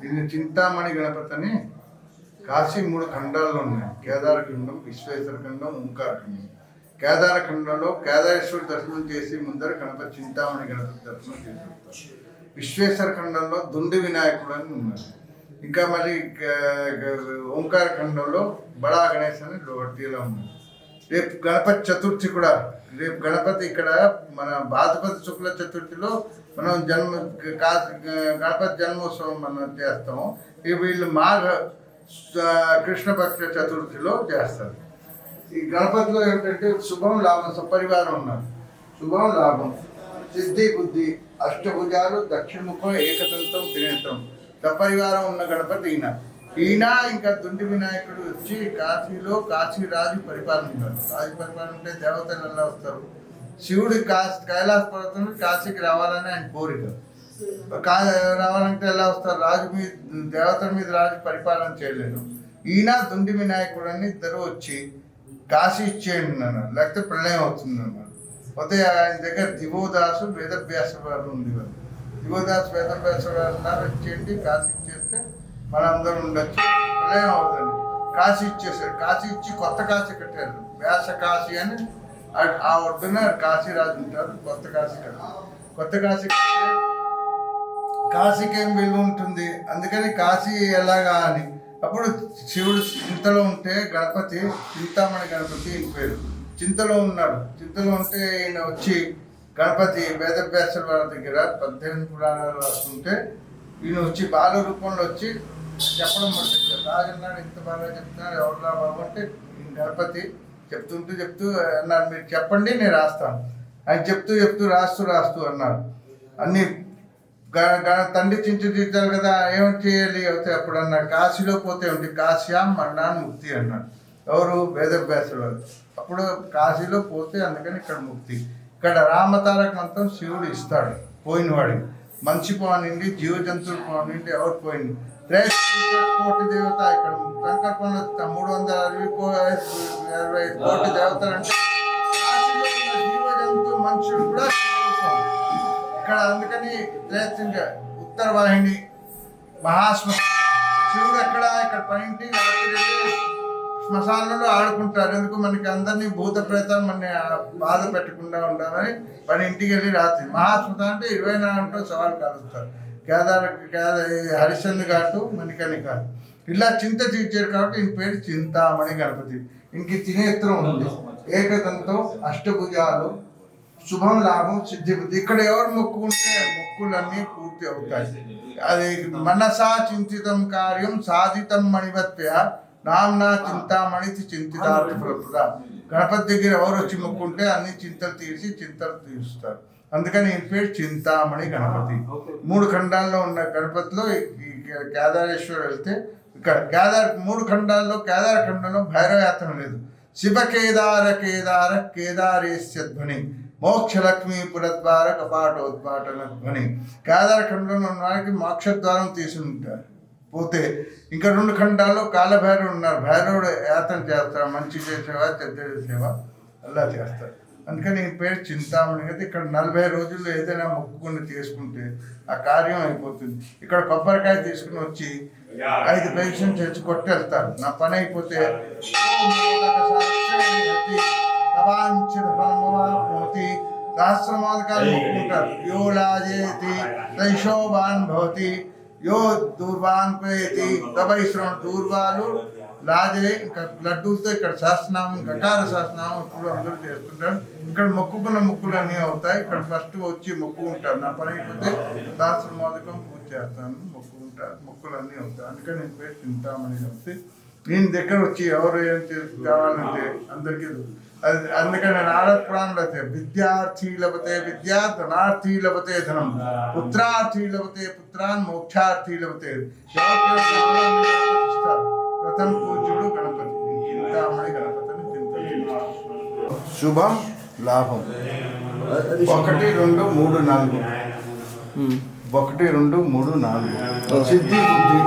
దీన్ని చింతామణి గణపతి అని కాశీ మూడు ఖండాల్లో ఉన్నాయి. కేదారఖండం విశ్వేశ్వర ఖండం ఓంకార ఖండం కేదారఖండంలో కేదారేశ్వర దర్శనం చేసి ముందర గణపతి చింతామణి గణపతి దర్శనం చేసి విశ్వేశ్వర ఖండంలో దుండి వినాయకుడు అని ఉన్నారు. ఇంకా మళ్ళీ ఓంకార ఖండంలో బడా గణేష్ అని ఒకటిలో ఉన్నారు. రేపు గణపతి చతుర్థి కూడా రేపు గణపతి ఇక్కడ మన బాధపతి శుక్ల చతుర్థిలో మనం జన్మ కా- గణపతి జన్మోత్సవం మనం చేస్తాము. ఇక వీళ్ళు మాఘ కృష్ణ కృష్ణపక్ష చతుర్థిలో చేస్తారు. ఈ గణపతిలో ఏంటంటే శుభం లాభం సపరివారం ఉన్నారు శుభం లాభం. సిద్ధి బుద్ధి అష్టభుజాలు దక్షిణముఖం ఏకదంతం త్రినేత్రం. సపరివారం ఉన్న గణపతి ఈయన. ఈయన ఇంకా దుండి వినాయకుడు వచ్చి కాశీలో కాశీ రాజు పరిపాలన రాజు పరిపాలన అంటే దేవతలు ఎలా వస్తారు? శివుడు కాశీ కైలాస పర్వతం కాశీకి రావాలని ఆయన కోరిక. కా రావాలంటే ఎలా వస్తారు? రాజు మీద దేవతల మీద రాజు పరిపాలన చేయలేరు ఈయన దుండి వినాయకుడు అని ఇద్దరు వచ్చి కాశీ ఇచ్చేయండి అన్నారు. లేకపోతే ప్రళయం అవుతుంది అన్నారు. పోతే ఆయన దగ్గర దివోదాసు వేదవ్యాస వారు ఉంది దివోదాసు వేదవ్యాస వారు అన్నారు ఇచ్చేయండి కాశీ ఇచ్చేస్తే మనందరం ఉండొచ్చు. ప్రళయం అవుతుంది. కాశీ ఇచ్చేసారు కాశీ ఇచ్చి కొత్త కాశీ కట్టారు. వ్యాస కాశీ అని ఆ- ఒడ్డున కాశీరాజు ఉంటారు. కొత్త కాశీ కట్టారు. కొత్త కాశీ కడితే కాశీకి ఏం విలువ ఉంటుంది? అందుకని కాశీ ఎలాగా అని అప్పుడు శివుడు చింతలో ఉంటే గణపతి చింతామణి గణపతి పేరు? చింతలో ఉన్నాడు. చింతలో ఉంటే ఈయన వచ్చి గణపతి వేదవ్యాసుల వారి దగ్గర పద్దెనిమిది పురాణాలు రాస్తుంటే ఈయన వచ్చి బాల రూపంలో వచ్చి చెప్పడం మొదలుపెట్టాడు. రాజన్నాడు ఇంత బాగా చెప్తున్నాడు ఎవరు బాబు అంటే గణపతి చెప్తుంటూ చెప్తూ అన్నాడు మీరు చెప్పండి నేను రాస్తాను. ఆయన చెప్తూ చెప్తూ రాస్తూ రాస్తూ అన్నాడు అన్ని తండ్రి చించి కదా ఏం చేయాలి? అయితే అప్పుడు అన్నాడు కాశీలో పోతే ఉంది కాశ్యాం మరణాన్ని ముక్తి అన్నాడు. ఎవరు? వేదవ్యాసుడు అప్పుడు కాశీలో పోతే అందుకని ఇక్కడ ముక్తి. ఇక్కడ రామతారక మంత్రం శివుడు ఇస్తాడు పోయినవాడికి మంచి పోనిండి జీవ జంతువులు పోనిండి ఎవరు పోయింది? కోటి దేవత ఇక్కడ శంకరపంలో మూడు వందల అరవై అరవై కోటి దేవతలు అంటే కాశీలో ఉన్న జీవ జంతు మనుషులు కూడా శివరూపం. ఇక్కడ అందుకని శ్రేష్టంగా ఉత్తర వాహిని మహాశ్మశానం శివుడు ఎక్కడ? ఇక్కడ పైంటి శ్మశానంలో ఆడుకుంటారు. ఎందుకు? మనకి అందరినీ భూత ప్రేతాలు మన బాధ పెట్టకుండా ఉండాలని వాడి ఇంటికి వెళ్ళి రాత్రి. మహాశ్మశానం అంటే ఇరవై నాలుగు సవాలు కలుస్తారు. కేదార కేదార హరిశ్చంద్ర ఘాటు మణికని ఘాటు. ఇలా చింత తీర్చారు కాబట్టి ఈయన పేరు చింతామణి గణపతి. ఇంక తినేత్రం ఉంది. ఏకదంతం అష్టభుజాలు శుభం లాభం సిద్ధి బుద్ధి. ఇక్కడ ఎవరు మొక్కుకుంటే మొక్కులన్నీ పూర్తి అవుతాయి. అది మనసా చింతితం కార్యం సాధితం మణివత్య నామ్నా చింతామణి చింతితార్థ ప్రప్రద గణపతి దగ్గర ఎవరు వచ్చి మొక్కుంటే అన్ని చింతలు తీసి చింతలు తీరుస్తారు. అందుకని ఈ పేరు చింతామణి గణపతి. మూడు ఖండాల్లో ఉన్న గణపతిలో ఈ కేదారేశ్వర్ వెళ్తే ఇక్కడ కేదార్ మూడు ఖండాల్లో కేదార ఖండంలో భైరవ యాత్ర లేదు. శివ కేదార కేదార కేదారేశ్య ధ్వని. మోక్షలక్ష్మి పురద్వార కపాటోద్పాటన ధ్వని కేదార ఖండంలో ఉన్న వారికి మోక్షద్వారం తీసి ఉంటారు. పోతే ఇంకా రెండు ఖండాల్లో కాలభైరవుడు ఉన్నారు. భైరవుడు యాత్ర చేస్తారు. మంచి చేసేవా చెడ్డ చేసేవా? అలా చేస్తారు. అందుకని ఈ పేరు చింతామణి. అయితే ఇక్కడ నలభై రోజుల్లో ఏదైనా మొక్కుకుని చేసుకుంటే ఆ కార్యం అయిపోతుంది. ఇక్కడ కొబ్బరికాయ తీసుకుని వచ్చి ఐదు పైసలు తెచ్చి కొట్టి వెళ్తారు నా పని అయిపోతే తవాంఛిత ఫలమవాప్నోతి సహస్రమాదకాలు మొక్కుకుంటారు యో లాజేతి తైషోభాన్ భవతి. యో దూర్వాన్ పేతి తవైశ్రవణ దూర్వాలు. లాజే ఇంకా లడ్డూలతో ఇక్కడ శాస్త్రనామం గకార శాస్త్రనామం ఇప్పుడు అందరూ చేస్తుంటారు. ఇక్కడ మొక్కుకున్న మొక్కులు అన్నీ అవుతాయి. ఇక్కడ ఫస్ట్ వచ్చి మొక్కుకుంటారు నా పని అయిపోతే శాస్త్ర మోదకం పూజ చేస్తాను. మొక్కుకుంటారు మొక్కులు అన్నీ అవుతాయి. అందుకని నేను పేరు తింటామని చెప్తే నేను దగ్గర వచ్చి ఎవరు ఏం చేసి కావాలంటే అందరికీ అది అందుకని నేను ఆడ పురాణంలో అయితే విద్యార్థి లభతే విద్యా ధనార్థి లభతే ధనం పుత్రార్థి లభతే పుత్రాన్ మోక్షార్థి లభతే ప్రథమ పూజ్యుడు గణపతి. చింతామణి గణపతిని చింతలు శుభం లాభం. ఒకటి రెండు మూడు నాలుగు. ఒకటి రెండు మూడు నాలుగు. సిద్ధి బుద్ధి.